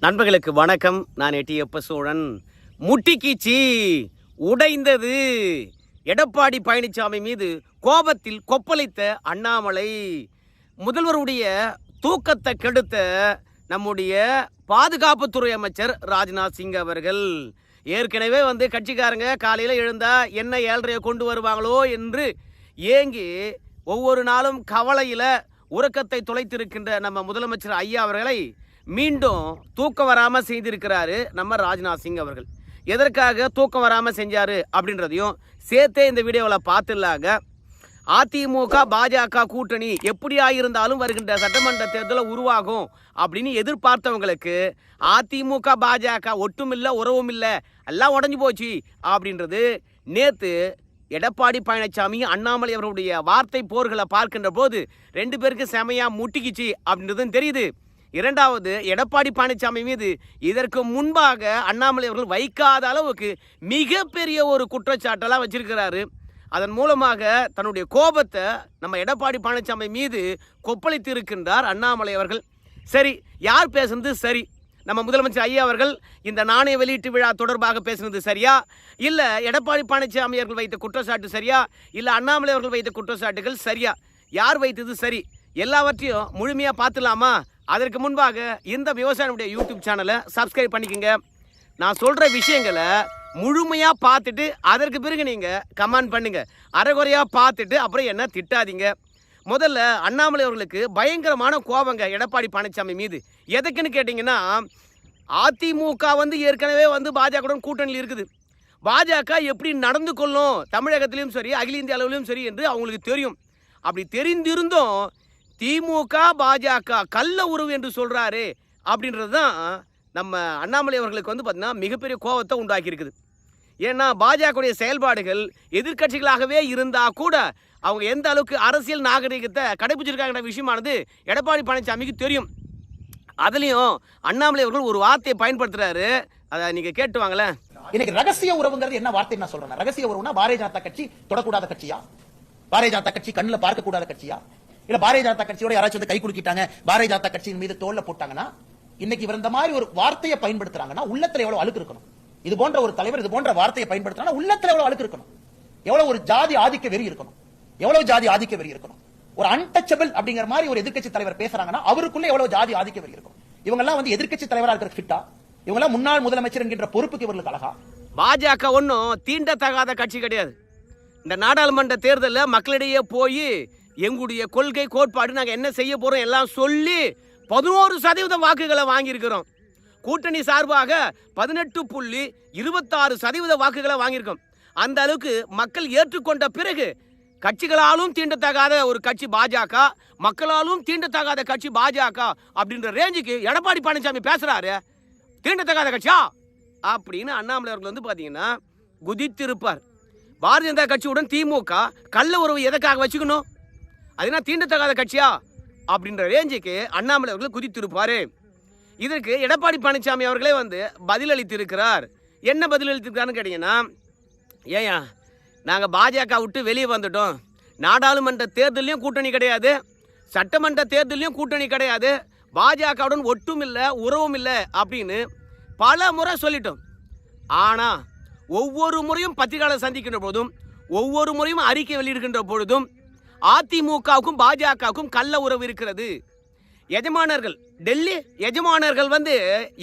நண்பர்களுக்கு வணக்கம். நான் எட்டியப்ப சோழன். முட்டிக்கீச்சி உடைந்தது. எடப்பாடி பழனிசாமி மீது கோபத்தில் கொப்பளித்த அண்ணாமலை. முதல்வருடைய தூக்கத்தை கெடுத்த நம்முடைய பாதுகாப்புத்துறை அமைச்சர் ராஜ்நாத் சிங் அவர்கள். ஏற்கனவே வந்து கட்சிக்காரங்க காலையில் எழுந்தால் என்ன ஏழ்றையை கொண்டு வருவாங்களோ என்று ஏங்கி ஒவ்வொரு நாளும் கவலையில் உறக்கத்தை தொலைத்திருக்கின்ற நம்ம முதலமைச்சர் ஐயா அவர்களை மீண்டும் தூக்கம் வராமல் செய்திருக்கிறாரு நம்ம ராஜ்நாத் சிங் அவர்கள். எதற்காக தூக்கம் வராமல் செஞ்சார் அப்படின்றதையும் சேர்த்தே இந்த வீடியோவில் பார்த்துடலாங்க. அதிமுக பாஜக கூட்டணி எப்படியா இருந்தாலும் வருகின்ற சட்டமன்ற தேர்தலில் உருவாகும் அப்படின்னு எதிர்பார்த்தவங்களுக்கு அதிமுக பாஜக ஒட்டுமில்லை உறவும் இல்லை எல்லாம் உடஞ்சி போச்சு அப்படின்றது நேற்று எடப்பாடி பழனிசாமி அண்ணாமலை அவருடைய வார்த்தை போர்களை பார்க்கின்ற போது ரெண்டு பேருக்கு செமையாக முட்டிக்கிச்சு அப்படின்றதும் தெரியுது. இரண்டாவது எடப்பாடி பழனிசாமி மீது இதற்கு முன்பாக அண்ணாமலை அவர்கள் வைக்காத அளவுக்கு மிகப்பெரிய ஒரு குற்றச்சாட்டெல்லாம் வச்சிருக்கிறாரு. அதன் மூலமாக தன்னுடைய கோபத்தை நம்ம எடப்பாடி பழனிசாமி மீது கொப்பளித்து இருக்கின்றார் அண்ணாமலை அவர்கள். சரி யார் பேசுனது சரி? நம்ம முதலமைச்சர் ஐயா அவர்கள் இந்த நாணய வெளியீட்டு விழா தொடர்பாக பேசுனது சரியா? இல்லை எடப்பாடி பழனிசாமி அவர்கள் வைத்த குற்றச்சாட்டு சரியா? இல்லை அண்ணாமலை அவர்கள் வைத்த குற்றச்சாட்டுகள் சரியா? யார் வைத்தது சரி? எல்லாவற்றையும் முழுமையாக பார்த்துலாமா? அதற்கு முன்பாக இந்த விவசாயினுடைய யூடியூப் சேனலை சப்ஸ்கிரைப் பண்ணிக்கோங்க. நான் சொல்கிற விஷயங்களை முழுமையாக பார்த்துட்டு அதற்கு பிறகு நீங்கள் கமெண்ட் பண்ணுங்கள் அரைகுறையாக பார்த்துட்டு அப்புறம் என்ன திட்டாதீங்க. முதல்ல அண்ணாமலை அவர்களுக்கு பயங்கரமான கோபங்க எடப்பாடி பழனிசாமி மீது. எதுக்குன்னு கேட்டிங்கன்னா அதிமுக வந்து ஏற்கனவே வந்து பாஜகவுடன் கூட்டணியில் இருக்குது. பாஜக எப்படி நடந்து கொள்ளும் தமிழகத்திலையும் சரி அகில இந்திய அளவிலும் சரி என்று அவங்களுக்கு தெரியும். அப்படி தெரிந்திருந்தும் திமுக பாஜக கள்ள உறவு என்று சொல்கிறாரு அப்படின்றது தான் நம்ம அண்ணாமலை அவர்களுக்கு வந்து பார்த்திங்கன்னா மிகப்பெரிய கோபத்தை உண்டாக்கி இருக்குது ஏன்னா பாஜகவுடைய செயல்பாடுகள் எதிர்க்கட்சிகளாகவே இருந்தால் கூட அவங்க எந்த அளவுக்கு அரசியல் நாகரிகத்தை கடைபிடிச்சிருக்காங்கிற விஷயமானது எடப்பாடி பழனிசாமிக்கு தெரியும். அதுலேயும் அண்ணாமலை அவர்கள் ஒரு வார்த்தையை பயன்படுத்துகிறாரு அதை நீங்கள் கேட்டு வாங்களேன். இன்னைக்கு ரகசிய உறவுங்கிறது என்ன வார்த்தை நான் சொல்றேன். ரகசிய உறவுனா பாரதிய ஜனதா கட்சி தொடக்கூடாத கட்சியா? பாரதிய ஜனதா கட்சி கண்ணில் பார்க்கக்கூடாத கட்சியா? இல்ல பாரதிய ஜனதா கட்சியோட யாராச்சும் வந்து கை குலுக்கிட்டாங்க பாரதிய ஜனதா கட்சியின் மீது தோல்ல போட்டாங்கன்னா இன்னைக்கு இவர் இந்த மாதிரி ஒரு வார்த்தையை பயன்படுத்துறாங்கன்னா உள்ளத்துல எவ்வளவு அழுக்கு இருக்கணும்? இது போன்ற ஒரு தலைவர் இது போன்ற வார்த்தையை பயன்படுத்தினா உள்ளத்துல எவ்வளவு அழுக்கு இருக்கணும்? எவ்வளவு ஒரு ஜாதி ஆதிக்க வெறி இருக்கணும்? எவ்வளவு ஜாதி ஆதிக்க வெறி இருக்கணும்? ஒரு அன்டச்சபிள் அப்படிங்கிற மாதிரி ஒரு எதிர்க்கட்சி தலைவர் பேசுறாங்கன்னா அவருக்குள்ள எவ்வளவு ஜாதி ஆதிக்க வெறி இருக்கும் இவங்க எல்லாம் வந்து எதிர்க்கட்சி தலைவரா இருக்கிற ஃபிட்டா இவங்க எல்லாம் முன்னாள் முதலமைச்சர் என்கின்ற பொறுப்புக்கு இவர்களுக்கு அழகா? பாஜக ஒன்றும் தீண்டத்தகாத கட்சி கிடையாது. இந்த நாடாளுமன்ற தேர்தலில் மக்களிடையே போய் எங்களுடைய கொள்கை கோட்பாடு நாங்கள் என்ன செய்ய போகிறோம் எல்லாம் சொல்லி பதினோரு சதவீதம் வாக்குகளை வாங்கியிருக்கிறோம். கூட்டணி சார்பாக பதினெட்டு புள்ளி இருபத்தாறு சதவீத வாக்குகளை வாங்கியிருக்கோம். அந்த அளவுக்கு மக்கள் ஏற்றுக்கொண்ட பிறகு கட்சிகளாலும் தீண்டத்தகாத ஒரு கட்சி பாஜக மக்களாலும் தீண்டத்தகாத கட்சி பாஜக அப்படின்ற ரேஞ்சுக்கு எடப்பாடி பழனிசாமி பேசுகிறாரு தீண்டத்தகாத கட்சியா? அப்படின்னு அண்ணாமலை அவர்கள் வந்து பார்த்தீங்கன்னா குதித்திருப்பார். பாரதிய ஜனதா கட்சியுடன் திமுக கள்ள உறவு எதற்காக வச்சுக்கணும்? அதுனா தீண்டத்தகாத கட்சியா? அப்படின்ற ரேஞ்சுக்கு அண்ணாமலை அவர்கள் குதித்திருப்பாரு. இதற்கு எடப்பாடி பழனிசாமி அவர்களே வந்து பதிலளித்திருக்கிறார். என்ன பதிலளித்திருக்காருன்னு கேட்டிங்கன்னா ஏயா நாங்கள் பாஜக விட்டு வெளியே வந்துட்டோம். நாடாளுமன்ற தேர்தலையும் கூட்டணி கிடையாது. சட்டமன்ற தேர்தலையும் கூட்டணி கிடையாது. பாஜகவுடன் ஒட்டும் இல்லை உறவும் இல்லை அப்படின்னு பல முறை சொல்லிட்டோம். ஆனால் ஒவ்வொரு முறையும் பத்திரிகையாளர் சந்திக்கின்ற போதும் ஒவ்வொரு முறையும் அறிக்கை வெளியிடுகின்ற பொழுதும் அதிமுகவுக்கும் பாஜகவுக்கும் கள்ள உறவு இருக்கிறது. எஜமானர்கள் டெல்லி எஜமானர்கள் வந்து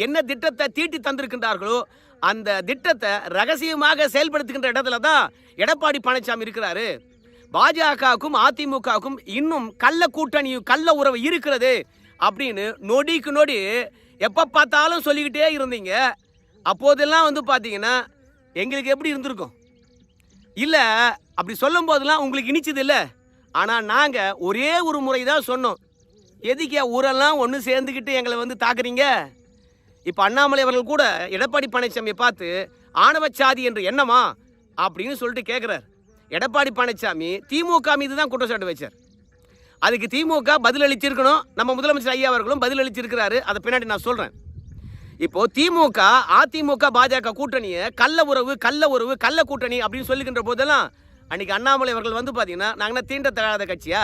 என்ன திட்டத்தை தீட்டி தந்திருக்கின்றார்களோ அந்த திட்டத்தை ரகசியமாக செயல்படுத்துகின்ற இடத்துல தான் எடப்பாடி பழனிசாமி இருக்கிறாரு. பாஜகவுக்கும் அதிமுகவுக்கும் இன்னும் கள்ள கூட்டணி கள்ள உறவு இருக்கிறது அப்படின்னு நொடிக்கு நொடி எப்போ பார்த்தாலும் சொல்லிக்கிட்டே இருந்தீங்க. அப்போதெல்லாம் வந்து பார்த்தீங்கன்னா எங்களுக்கு எப்படி இருந்திருக்கும்? இல்லை அப்படி சொல்லும் போதெல்லாம் உங்களுக்கு இனிச்சது இல்லை? ஆனால் நாங்கள் ஒரே ஒரு முறை தான் சொன்னோம். எதுக்கே ஊரெல்லாம் ஒன்று சேர்ந்துக்கிட்டு எங்களை வந்து தாக்குறீங்க? இப்போ அண்ணாமலை அவர்கள் கூட எடப்பாடி பழனிசாமியை பார்த்து ஆணவச்சாதி என்று என்னமா அப்படின்னு சொல்லிட்டு கேட்குறார் எடப்பாடி பழனிசாமி திமுக மீது தான் குற்றச்சாட்டு வச்சார். அதுக்கு திமுக பதிலளிச்சிருக்கணும். நம்ம முதலமைச்சர் ஐயா அவர்களும் பதிலளிச்சிருக்கிறாரு. அதை பின்னாடி நான் சொல்கிறேன் இப்போ திமுக அதிமுக பாஜக கூட்டணியை கள்ள உறவு கள்ள உறவு கள்ள கூட்டணி அப்படின்னு சொல்லுகின்ற போதெல்லாம் அன்னைக்கு அண்ணாமலை அவர்கள் வந்து பார்த்தீங்கன்னா நாங்கள் தீண்ட தகாத கட்சியா?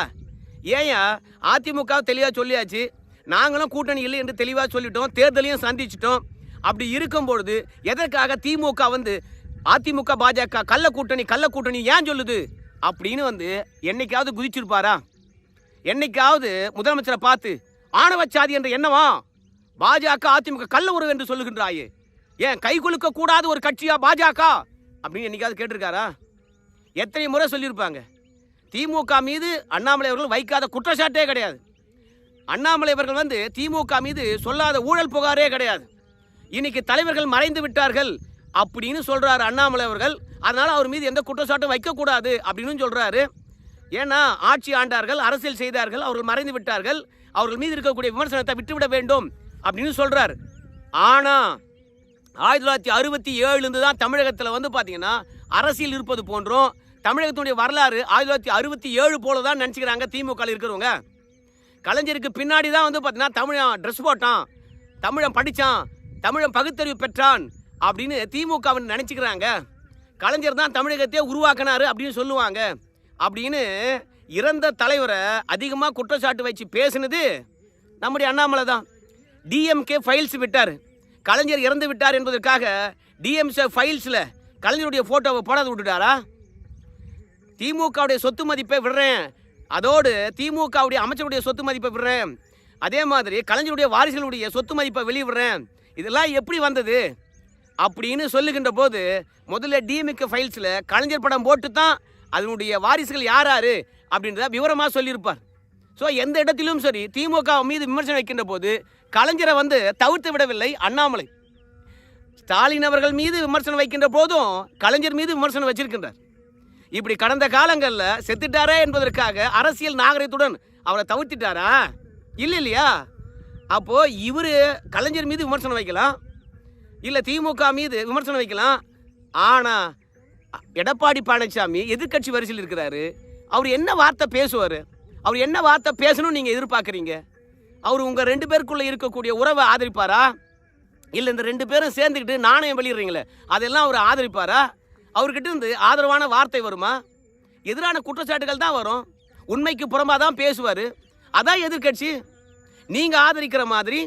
ஏயா அதிமுக தெளிவாக சொல்லியாச்சு. நாங்களும் கூட்டணி இல்லை என்று தெளிவாக சொல்லிட்டோம் தேர்தலையும் சந்திச்சிட்டோம். அப்படி இருக்கும் பொழுது எதற்காக திமுக வந்து அதிமுக பாஜக கள்ள கூட்டணி கள்ள கூட்டணி ஏன் சொல்லுது? அப்படின்னு வந்து என்னைக்காவது குதிச்சிருப்பாரா? என்னைக்காவது முதலமைச்சரை பார்த்து ஆணவச்சாதி என்ற என்னவா? பாஜக அதிமுக கள்ள உறவு என்று சொல்லுகின்றாயே. ஏன் கை குலுக்க கூடாது ஒரு கட்சியா பாஜக? அப்படின்னு என்னைக்காவது கேட்டிருக்காரா? எத்தனை முறை சொல்லியிருப்பாங்க? திமுக மீது அண்ணாமலை அவர்கள் வைக்காத குற்றச்சாட்டே கிடையாது. அண்ணாமலை அவர்கள் வந்து திமுக மீது சொல்லாத ஊழல் புகாரே கிடையாது. இன்னைக்கு தலைவர்கள் மறைந்து விட்டார்கள் அப்படின்னு சொல்கிறாரு அண்ணாமலை அவர்கள். அதனால் அவர் மீது எந்த குற்றச்சாட்டும் வைக்கக்கூடாது அப்படின்னு சொல்கிறாரு ஏன்னா ஆட்சி ஆண்டார்கள் அரசியல் செய்தார்கள் அவர்கள் மறைந்து விட்டார்கள். அவர்கள் மீது இருக்கக்கூடிய விமர்சனத்தை விட்டுவிட வேண்டும் அப்படின்னு சொல்கிறார் ஆனால் ஆயிரத்தி தொள்ளாயிரத்தி அறுபத்தி ஏழுலேருந்து தான் தமிழகத்தில் வந்து பார்த்தீங்கன்னா அரசியல் இருப்பது போன்றும் தமிழகத்துடைய வரலாறு ஆயிரத்தி தொள்ளாயிரத்தி அறுபத்தி ஏழு போல தான் நினச்சிக்கிறாங்க திமுக இருக்கிறவங்க. கலைஞருக்கு பின்னாடி தான் வந்து பார்த்தீங்கன்னா தமிழன் ட்ரெஸ் போட்டான் தமிழன் படித்தான் தமிழன் பகுத்தறிவு பெற்றான் அப்படின்னு திமுகவை நினச்சிக்கிறாங்க. கலைஞர் தான் தமிழகத்தையே உருவாக்கினார் அப்படின்னு சொல்லுவாங்க. அப்படின்னு இறந்த தலைவரை அதிகமாக குற்றச்சாட்டு வச்சு பேசினது நம்முடைய அண்ணாமலை தான். டிஎம்கே ஃபைல்ஸ் விட்டார். கலைஞர் இறந்து விட்டார் என்பதற்காக டிஎம்கே ஃபைல்ஸில் கலைஞருடைய ஃபோட்டோவை போடாத விட்டுட்டாரா? திமுகவுடைய சொத்து மதிப்பை விடுறேன். அதோடு திமுகவுடைய அமைச்சருடைய சொத்து மதிப்பை விடுறேன். அதே மாதிரி கலைஞருடைய வாரிசுகளுடைய சொத்து மதிப்பை வெளியிடுறேன். இதெல்லாம் எப்படி வந்தது? அப்படின்னு சொல்லுகின்ற போது முதல்ல டிஎம்கே ஃபைல்ஸில் கலைஞர் படம் போட்டு தான் அதனுடைய வாரிசுகள் யார் யார் அப்படின்றத விவரமாக சொல்லியிருப்பார். ஸோ எந்த இடத்திலும் சரி திமுக மீது விமர்சனம் வைக்கின்ற போது கலைஞரை வந்து தவிர்த்து விடவில்லை அண்ணாமலை. ஸ்டாலின் அவர்கள் மீது விமர்சனம் வைக்கின்ற போதும் கலைஞர் மீது விமர்சனம் வச்சிருக்கின்றார். இப்படி கடந்த காலங்களில் செத்துட்டாரே என்பதற்காக அரசியல் நாகரிகத்துடன் அவரை தவிர்த்திட்டாரா? இல்லை இல்லையா? அப்போ இவர் கலைஞர் மீது விமர்சனம் வைக்கலாம். இல்லை திமுக மீது விமர்சனம் வைக்கலாம். ஆனால் எடப்பாடி பழனிசாமி எதிர்க்கட்சி வரிசையில் இருக்கிறாரு. அவர் என்ன வார்த்தை பேசுவார்? அவர் என்ன வார்த்தை பேசணும்னு நீங்கள் எதிர்பார்க்குறீங்க? அவர் உங்கள் ரெண்டு பேருக்குள்ளே இருக்கக்கூடிய உறவை ஆதரிப்பாரா? இல்லை இந்த ரெண்டு பேரும் சேர்ந்துக்கிட்டு நாணயம் வெளியிடுறீங்களே அதெல்லாம் அவர் ஆதரிப்பாரா? அவர்கிட்ட இருந்து ஆதரவான வார்த்தை வருமா? எதிரான குற்றச்சாட்டுகள் தான் வரும். உண்மைக்கு புறம்பாக தான் பேசுவார். அதான் எதிர்க்கட்சி. நீங்கள் ஆதரிக்கிற மாதிரி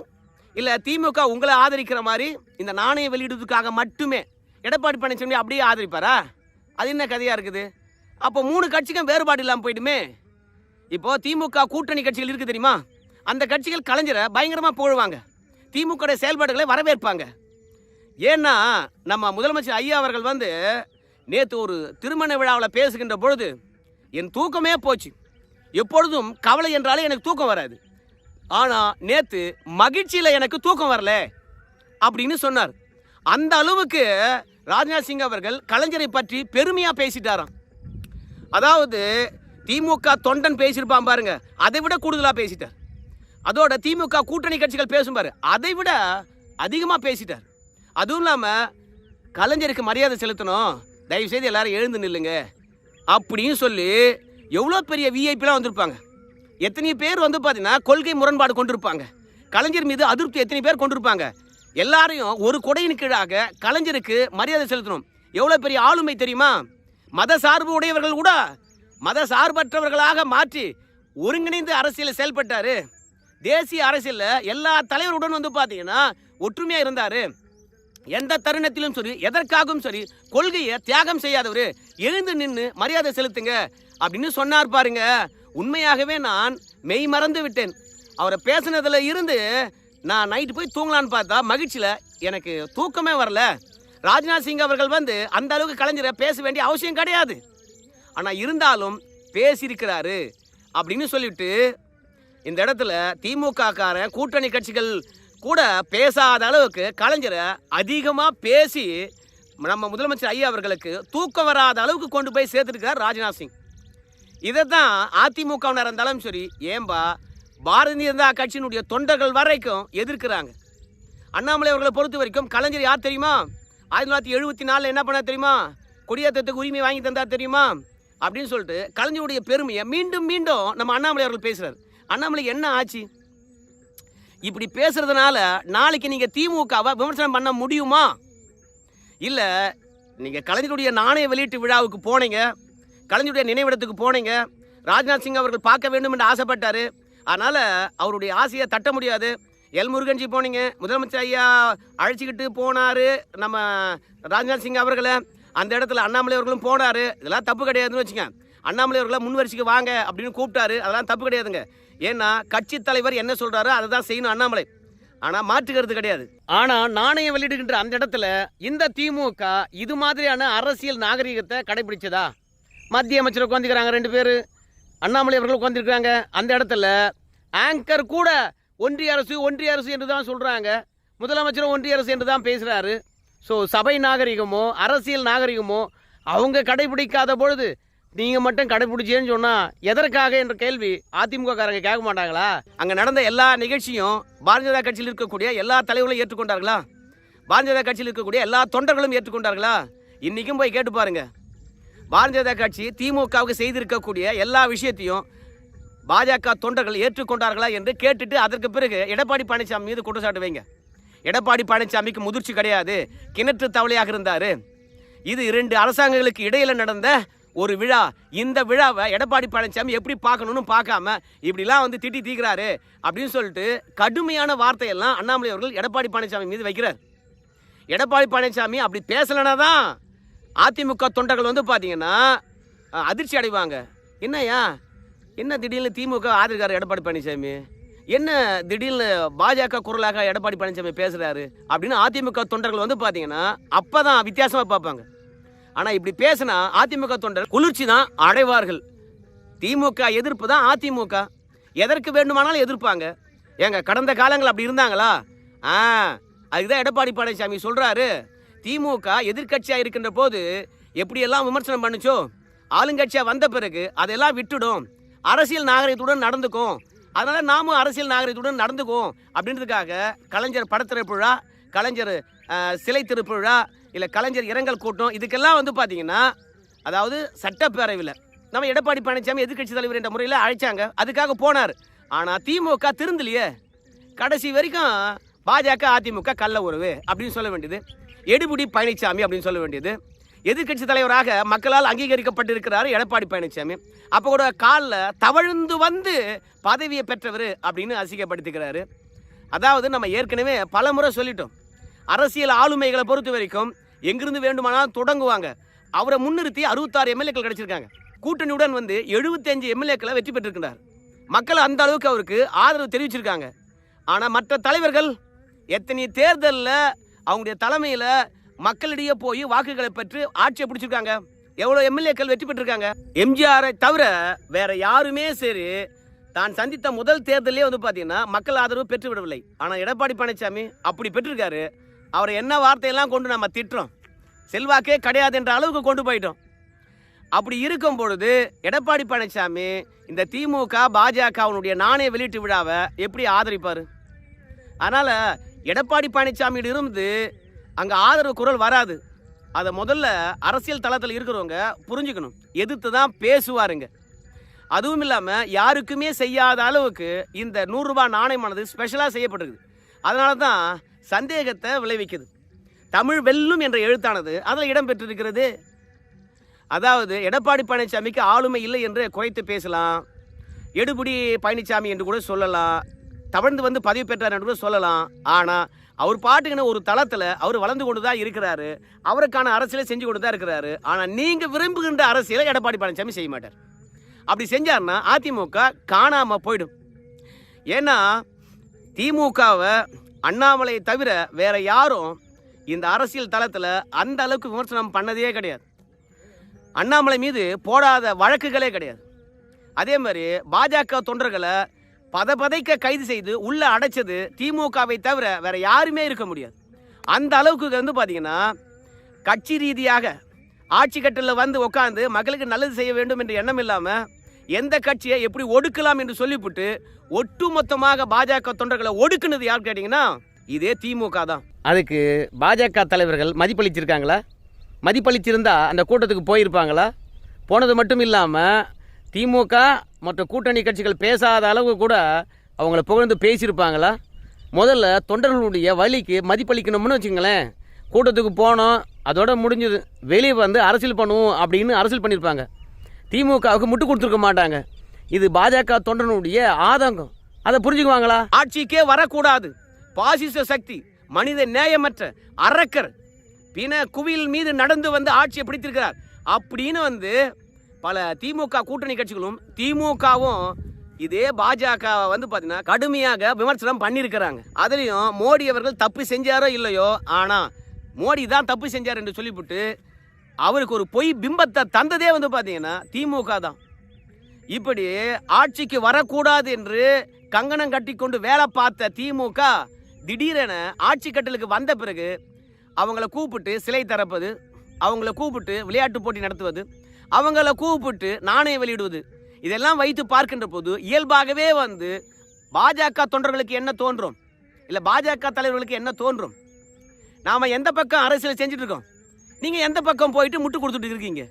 இல்லை திமுக உங்களை ஆதரிக்கிற மாதிரி இந்த நாணயம் வெளியிடுறதுக்காக மட்டுமே எடப்பாடி பழனிசாமி அப்படியே ஆதரிப்பாரா? அது என்ன கதையாக இருக்குது? அப்போ மூணு கட்சிக்கும் வேறுபாடு இல்லாமல் போயிடுமே இப்போது திமுக கூட்டணி கட்சிகள் இருக்குது தெரியுமா? அந்த கட்சிகள் கலைஞரை பயங்கரமாக போடுவாங்க திமுக செயல்பாடுகளை வரவேற்பாங்க. ஏன்னா நம்ம முதலமைச்சர் ஐயா அவர்கள் வந்து நேற்று ஒரு திருமண விழாவில் பேசுகின்ற பொழுது என் தூக்கமே போச்சு. எப்பொழுதும் கவலை என்றாலே எனக்கு தூக்கம் வராது. ஆனால் நேற்று மகிழ்ச்சியில் எனக்கு தூக்கம் வரல அப்படின்னு சொன்னார். அந்த அளவுக்கு ராஜ்நாத் சிங் அவர்கள் கலைஞரை பற்றி பெருமையாக பேசிட்டாராம். அதாவது திமுக தொண்டன் பேசியிருப்பான் பாருங்க அதை விட கூடுதலாக பேசிட்டார். அதோட திமுக கூட்டணி கட்சிகள் பேசும் பாரு. அதை விட அதிகமாக பேசிட்டார். அதுவும் இல்லாமல் கலைஞருக்கு மரியாதை செலுத்தணும். தயவு செய்து எல்லாரும் எழுந்து நில்லுங்க. அப்படின்னு சொல்லி எவ்வளோ பெரிய விஐபிலாம் வந்திருப்பாங்க. எத்தனை பேர் வந்து பார்த்தீங்கன்னா கொள்கை முரண்பாடு கொண்டிருப்பாங்க. கலைஞர் மீது அதிருப்தி எத்தனை பேர் கொண்டிருப்பாங்க. எல்லாரையும் ஒரு கொடையின் கீழாக கலைஞருக்கு மரியாதை செலுத்தணும். எவ்வளோ பெரிய ஆளுமை தெரியுமா? மத சார்பு உடையவர்கள் கூட மத சார்பற்றவர்களாக மாற்றி ஒருங்கிணைந்து அரசியலில் செயல்பட்டாரு. தேசிய அரசியலில் எல்லா தலைவருடன் வந்து பார்த்தீங்கன்னா ஒற்றுமையாக இருந்தார். எந்த தருணத்திலும் சரி எதற்காகவும் சரி கொள்கையை தியாகம் செய்யாதவர் எழுந்து நின்று மரியாதை செலுத்துங்க அப்படின்னு சொன்னார் பாருங்க. உண்மையாகவே நான் மெய் மறந்து விட்டேன். அவரை பேசுனதுல இருந்து நான் நைட்டு போய் தூங்கலான்னு பார்த்தா மகிழ்ச்சியில் எனக்கு தூக்கமே வரல. ராஜ்நாத் சிங் அவர்கள் வந்து அந்த அளவுக்கு கலைஞரை பேச வேண்டிய அவசியம் கிடையாது. ஆனால் இருந்தாலும் பேசியிருக்கிறாரு அப்படின்னு சொல்லிவிட்டு இந்த இடத்துல திமுக காரன் கூட்டணி கட்சிகள் கூட பேசாத அளவுக்கு கலைஞரை அதிகமாக பேசி நம்ம முதலமைச்சர் ஐயா அவர்களுக்கு தூக்கம் வராத அளவுக்கு கொண்டு போய் சேர்த்துருக்கார் ராஜ்நாத் சிங். இதை தான் அதிமுகவினர் இருந்தாலும் சரி ஏன்பா பாரதிய ஜனதா கட்சியினுடைய தொண்டர்கள் வரைக்கும் எதிர்க்கிறாங்க. அண்ணாமலை அவர்களை பொறுத்த வரைக்கும் கலைஞர் யார் தெரியுமா? ஆயிரத்தி தொள்ளாயிரத்தி எழுபத்தி நாலில் என்ன பண்ண தெரியுமா? குடியேற்றத்துக்கு உரிமை வாங்கி தந்தா தெரியுமா? அப்படின்னு சொல்லிட்டு கலைஞருடைய பெருமையை மீண்டும் மீண்டும் நம்ம அண்ணாமலை அவர்கள் பேசுகிறார் அண்ணாமலை என்ன ஆச்சு? இப்படி பேசுறதுனால நாளைக்கு நீங்க திமுகவை விமர்சனம் பண்ண முடியுமா? இல்ல நீங்க கலைஞருடைய நாணய வெளியீட்டு விழாவுக்கு போனீங்க கலைஞருடைய நினைவிடத்துக்கு போனீங்க ராஜ்நாத் சிங் அவர்கள் பார்க்க வேண்டும் என்று ஆசைப்பட்டாரு. அதனால் அவருடைய ஆசையை தட்ட முடியாது. எல் முருகன்ஜி போனீங்க முதலமைச்சர் ஐயா அழைச்சிக்கிட்டு போனார் நம்ம ராஜ்நாத் சிங் அவர்களை. அந்த இடத்துல அண்ணாமலை அவர்களும் போனார். இதெல்லாம் தப்பு கிடையாதுன்னு வச்சுங்க அண்ணாமலை அவர்களை முன்வரிசைக்கு வாங்க அப்படின்னு கூப்பிட்டாரு. அதெல்லாம் தப்பு கிடையாதுங்க. ஏன்னா கட்சி தலைவர் என்ன சொல்றாரோ அதை தான் செய்யணும் அண்ணாமலை. ஆனால் மாற்றுக்கிறது கிடையாது. ஆனால் நாணயம் வெளியிடுகின்ற அந்த இடத்துல இந்த திமுக இது மாதிரியான அரசியல் நாகரிகத்தை கடைபிடிச்சதா? மத்திய அமைச்சர் உட்காந்துக்கிறாங்க ரெண்டு பேர். அண்ணாமலை அவர்கள் உட்காந்துருக்காங்க அந்த இடத்துல ஆங்கர் கூட ஒன்றிய அரசு ஒன்றிய அரசு என்று தான் சொல்கிறாங்க முதலமைச்சரும் ஒன்றிய அரசு என்று தான் பேசுகிறாரு ஸோ சபை நாகரிகமோ அரசியல் நாகரிகமோ அவங்க கடைபிடிக்காத பொழுது நீங்கள் மட்டும் கடைபிடிச்சேன்னு சொன்னால் எதற்காக என்ற கேள்வி அதிமுக காரங்க கேட்க மாட்டாங்களா? அங்கே நடந்த எல்லா நிகழ்ச்சியும் பாரதிய ஜனதா கட்சியில் இருக்கக்கூடிய எல்லா தலைவர்களும் ஏற்றுக்கொண்டார்களா? பாரதிய ஜனதா கட்சியில் இருக்கக்கூடிய எல்லா தொண்டர்களும் ஏற்றுக்கொண்டார்களா? இன்றைக்கும் போய் கேட்டு பாருங்க. பாரதிய ஜனதா கட்சி திமுகவுக்கு செய்திருக்கக்கூடிய எல்லா விஷயத்தையும் பாஜக தொண்டர்கள் ஏற்றுக்கொண்டார்களா என்று கேட்டுட்டு அதற்கு பிறகு எடப்பாடி பழனிசாமி மீது குற்றச்சாட்டு வைங்க. எடப்பாடி பழனிசாமிக்கு முதிர்ச்சி கிடையாது. கிணற்று தவளையாக இருந்தார். இது இரண்டு அரசாங்கங்களுக்கு இடையில் நடந்த ஒரு விழா இந்த விழாவை எடப்பாடி பழனிசாமி எப்படி பார்க்கணும்னு பார்க்காம இப்படிலாம் வந்து திட்டி தீக்கிறாரு அப்படின்னு சொல்லிட்டு கடுமையான வார்த்தையெல்லாம் அண்ணாமலை அவர்கள் எடப்பாடி பழனிசாமி மீது வைக்கிறார். எடப்பாடி பழனிசாமி அப்படி பேசலைன்னா தான் அதிமுக தொண்டர்கள் வந்து பார்த்தீங்கன்னா அதிர்ச்சி அடைவாங்க. என்னையா என்ன திடீர்னு திமுக ஆதரிக்கார் எடப்பாடி பழனிசாமி? என்ன திடீர்னு பாஜக குரலாக எடப்பாடி பழனிசாமி பேசுகிறாரு அப்படின்னு அதிமுக தொண்டர்கள் வந்து பார்த்தீங்கன்னா அப்போ தான் வித்தியாசமாக பார்ப்பாங்க. ஆனால் இப்படி பேசினா அதிமுக தொண்டர் குளிர்ச்சி தான் அடைவார்கள். திமுக எதிர்ப்பு தான் அதிமுக. எதற்கு வேண்டுமானாலும் எதிர்ப்பாங்க. ஏங்க கடந்த காலங்கள் அப்படி இருந்தாங்களா? ஆ அதுதான் எடப்பாடி பழனிசாமி சொல்கிறாரு திமுக எதிர்க்கட்சியாக இருக்கின்ற போது எப்படியெல்லாம் விமர்சனம் பண்ணுச்சோ ஆளுங்கட்சியாக வந்த பிறகு அதெல்லாம் விட்டுடும். அரசியல் நாகரிகத்துடன் நடந்துக்கும். அதனால் நாமும் அரசியல் நாகரிகத்துடன் நடந்துக்கும் அப்படின்றதுக்காக கலைஞர் படத்திறப்பு விழா கலைஞர் சிலை திருப்பு விழா இல்லை கலைஞர் இரங்கல் கூட்டம் இதுக்கெல்லாம் வந்து பார்த்தீங்கன்னா அதாவது சட்டப்பேரவையில் நம்ம எடப்பாடி பழனிசாமி எதிர்கட்சி தலைவர் என்ற முறையில் அழைச்சாங்க. அதுக்காக போனார். ஆனால் திமுக திருந்தலையே. கடைசி வரைக்கும் பாஜக அதிமுக கள்ள உறவு அப்படின்னு சொல்ல வேண்டியது. எடுபுடி பழனிசாமி அப்படின்னு சொல்ல வேண்டியது. எதிர்க்கட்சி தலைவராக மக்களால் அங்கீகரிக்கப்பட்டிருக்கிறார் எடப்பாடி பழனிசாமி அப்போ கூட காலில் தவழ்ந்து வந்து பதவியை பெற்றவர் அப்படின்னு அசிங்கப்படுத்திக்கிறாரு. அதாவது நம்ம ஏற்கனவே பல முறை சொல்லிட்டோம். அரசியல் ஆளுமைகளை பொறுத்த வரைக்கும் எங்கிருந்து வேண்டுமானாலும் தொடங்குவாங்க. அவரை முன்னிறுத்தி அறுபத்தாறு எம்எல்ஏக்கள் கிடைச்சிருக்காங்க. கூட்டணியுடன் வந்து 75 எம்எல்ஏக்களை வெற்றி பெற்றிருக்கிறார் மக்கள் அந்த அளவுக்கு அவருக்கு ஆதரவு தெரிவிச்சிருக்காங்க. ஆனால் மற்ற தலைவர்கள் எத்தனை தேர்தலில் அவங்களுடைய தலைமையில் மக்களிடையே போய் வாக்குகளை பெற்று ஆட்சியை பிடிச்சிருக்காங்க. எவ்வளோ எம்எல்ஏக்கள் வெற்றி பெற்றிருக்காங்க. எம்ஜிஆரை தவிர வேற யாருமே சரி தான் சந்தித்த முதல் தேர்தலே வந்து பார்த்தீங்கன்னா மக்கள் ஆதரவு பெற்று விடவில்லை ஆனால் எடப்பாடி பழனிசாமி அப்படி பெற்றிருக்காரு. அவரை என்ன வார்த்தையெல்லாம் கொண்டு நம்ம திட்டுறோம்? செல்வாக்கே கிடையாது என்ற அளவுக்கு கொண்டு போயிட்டோம். அப்படி இருக்கும் பொழுது எடப்பாடி பழனிசாமி இந்த திமுக பாஜகவினுடைய நாணய வெளியீட்டு விழாவை எப்படி ஆதரிப்பார்? அதனால் எடப்பாடி பழனிசாமியிட இருந்து அங்கே ஆதரவு குரல் வராது. அதை முதல்ல அரசியல் தளத்தில் இருக்கிறவங்க புரிஞ்சுக்கணும். எதிர்த்து தான் பேசுவாருங்க. அதுவும் இல்லாமல் யாருக்குமே செய்யாத அளவுக்கு இந்த நூறுரூபா நாணயமானது ஸ்பெஷலாக செய்யப்பட்டிருக்குது. அதனால தான் சந்தேகத்தை விளைவிக்குது. தமிழ் வெல்லும் என்ற எழுத்தானது அதில் இடம் பெற்றிருக்கிறது அதாவது எடப்பாடி பழனிசாமிக்கு ஆளுமை இல்லை என்று குறைத்து பேசலாம். எடுபுடி பழனிசாமி என்று கூட சொல்லலாம். தவழ்ந்து வந்து பதவி பெற்றார் என்று கூட சொல்லலாம். ஆனால் அவர் பாட்டுக்குன்னு ஒரு தளத்தில் அவர் வளர்ந்து கொண்டு தான் இருக்கிறாரு. அவருக்கான அரசியலை செஞ்சு கொண்டு தான் இருக்கிறாரு. ஆனால் நீங்கள் விரும்புகின்ற அரசியலை எடப்பாடி பழனிசாமி செய்ய மாட்டார். அப்படி செஞ்சார்னா அதிமுக காணாமல் போயிடும். ஏன்னா திமுகவை அண்ணாமலையை தவிர வேற யாரும் இந்த அரசியல் தளத்தில் அந்த அளவுக்கு விமர்சனம் பண்ணதே கிடையாது. அண்ணாமலை மீது போடாத வழக்குகளே கிடையாது. அதே மாதிரி பாஜக தொண்டர்களை பதபதைக்க கைது செய்து உள்ள அடைச்சது திமுகவை தவிர வேற யாருமே இருக்க முடியாது. அந்த அளவுக்கு வந்து பார்த்தீங்கன்னா கட்சி ரீதியாக ஆட்சி கட்டில் வந்து உட்காந்து மக்களுக்கு நல்லது செய்ய வேண்டும் என்ற எண்ணம் இல்லாமல் எந்த கட்சியை எப்படி ஒடுக்கலாம் என்று சொல்லிவிட்டு ஒட்டுமொத்தமாக பாஜக தொண்டர்களை ஒடுக்குனது யார் கேட்டிங்கன்னா இதே திமுக தான். அதுக்கு பாஜக தலைவர்கள் மதிப்பளிச்சிருக்காங்களா? மதிப்பளிச்சிருந்தா அந்த கூட்டத்துக்கு போயிருப்பாங்களா? போனது மட்டும் இல்லாமல் திமுக மற்ற கூட்டணி கட்சிகள் பேசாத அளவு கூட அவங்கள புகழ்ந்து பேசியிருப்பாங்களா? முதல்ல தொண்டர்களுடைய வழிக்கு மதிப்பளிக்கணும்னு வச்சுங்களேன். கூட்டத்துக்கு போனோம் அதோட முடிஞ்சது. வெளியே வந்து அரசியல் பண்ணுவோம் அப்படின்னு அரசியல் பண்ணியிருப்பாங்க. திமுகவுக்கு முட்டு கொடுத்துருக்க மாட்டாங்க. இது பாஜக தொண்டனுடைய ஆதங்கம். அதை புரிஞ்சுக்குவாங்களா? ஆட்சிக்கே வரக்கூடாது. பாசிச சக்தி மனித நேயமற்ற அரக்கர் பின குவியல் மீது நடந்து வந்து ஆட்சியை பிடித்திருக்கிறார். அப்படின்னு வந்து பல திமுக கூட்டணி கட்சிகளும் திமுகவும் இதே பாஜக வந்து பார்த்தீங்கன்னா கடுமையாக விமர்சனம் பண்ணியிருக்கிறாங்க. அதுலேயும் மோடி அவர்கள் தப்பு செஞ்சாரோ இல்லையோ ஆனால் மோடி தான் தப்பு செஞ்சார் என்று சொல்லிவிட்டு அவருக்கு ஒரு பொய் பிம்பத்தை தந்ததே வந்து பார்த்தீங்கன்னா திமுக தான். இப்படி ஆட்சிக்கு வரக்கூடாது என்று கங்கணம் கட்டி கொண்டு வேலை பார்த்த திமுக திடீரென ஆட்சி கட்டலுக்கு வந்த பிறகு அவங்கள கூப்பிட்டு சிலை திறப்பது அவங்கள கூப்பிட்டு விளையாட்டு போட்டி நடத்துவது அவங்கள கூப்பிட்டு நாணயம் வெளியிடுவது இதெல்லாம் வைத்து பார்க்கின்ற போது இயல்பாகவே வந்து பாஜக தொண்டர்களுக்கு என்ன தோன்றும்? இல்லை பாஜக தலைவர்களுக்கு என்ன தோன்றும்? நாம் எந்த பக்கம் அரசியல் செஞ்சுட்டு இருக்கோம்? நீங்கள் எந்த பக்கம் போயிட்டு முட்டு கொடுத்துட்டு இருக்கீங்க?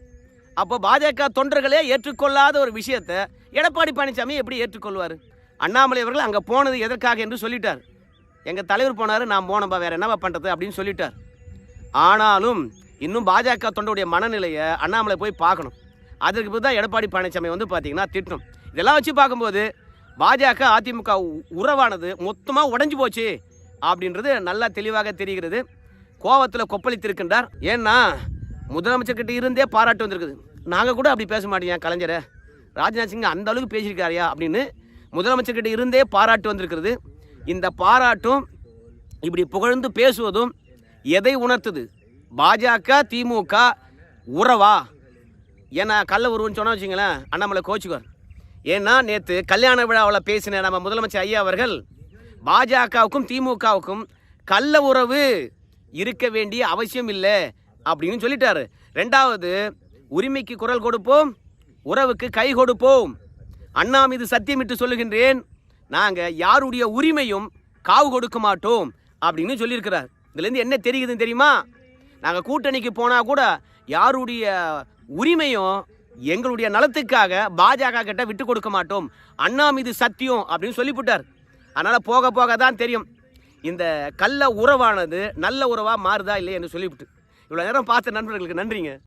அப்போ பாஜக தொண்டர்களே ஏற்றுக்கொள்ளாத ஒரு விஷயத்தை எடப்பாடி பழனிசாமி எப்படி ஏற்றுக்கொள்வார்? அண்ணாமலை அவர்கள் அங்கே போனது எதற்காக என்று சொல்லிட்டார். எங்கள் தலைவர் போனார் நான் போனப்பா வேறு என்னவா பண்ணுறது அப்படின்னு சொல்லிட்டார். ஆனாலும் இன்னும் பாஜக தொண்டருடைய மனநிலையை அண்ணாமலை போய் பார்க்கணும். அதற்கு பிறகு தான் எடப்பாடி பழனிசாமி வந்து பார்த்தீங்கன்னா திட்டம். இதெல்லாம் வச்சு பார்க்கும்போது பாஜக அதிமுக உறவானது மொத்தமாக உடைஞ்சு போச்சு அப்படின்றது நல்லா தெளிவாக தெரிகிறது. கோவத்தில் கொப்பளித்திருக்கின்றார். ஏன்னா முதலமைச்சர்கிட்ட இருந்தே பாராட்டு வந்திருக்குது. நாங்கள் கூட அப்படி பேச மாட்டேங்க கலைஞரை? ராஜ்நாத் சிங் அந்த அளவுக்கு பேசியிருக்காரியா அப்படின்னு முதலமைச்சர்கிட்ட இருந்தே பாராட்டு வந்திருக்கிறது. இந்த பாராட்டும் இப்படி புகழ்ந்து பேசுவதும் எதை உணர்த்துது? பாஜக திமுக உறவா? ஏன்னா கள்ள உருவன்னு சொன்னா வச்சுங்களேன் அண்ணாமலை கோச்சுக்கார் ஏன்னா நேற்று கல்யாண விழாவில் பேசின நம்ம முதலமைச்சர் ஐயா அவர்கள் பாஜகவுக்கும் திமுகவுக்கும் கள்ள உறவு இருக்க வேண்டிய அவசியம் இல்லை அப்படின்னு சொல்லிட்டாரு. ரெண்டாவது உரிமைக்கு குரல் கொடுப்போம் உறவுக்கு கை கொடுப்போம். அண்ணா மீது சத்தியமிட்டு சொல்லுகின்றேன் நாங்கள் யாருடைய உரிமையும் காவு கொடுக்க மாட்டோம் அப்படின்னு சொல்லியிருக்கிறார். இதுலேருந்து என்ன தெரியுதுன்னு தெரியுமா? நாங்கள் கூட்டணிக்கு போனால் கூட யாருடைய உரிமையும் எங்களுடைய நலத்துக்காக பாஜக கிட்ட விட்டு கொடுக்க மாட்டோம். அண்ணா மீது சத்தியம் அப்படின்னு சொல்லிவிட்டார் அதனால் போக போக தான் தெரியும். இந்த கள்ள உறவானது நல்ல உறவாக மாறுதா இல்லையா என்று சொல்லிவிட்டு. இவ்வளோ நேரம் பார்த்த நண்பர்களுக்கு நன்றிங்க.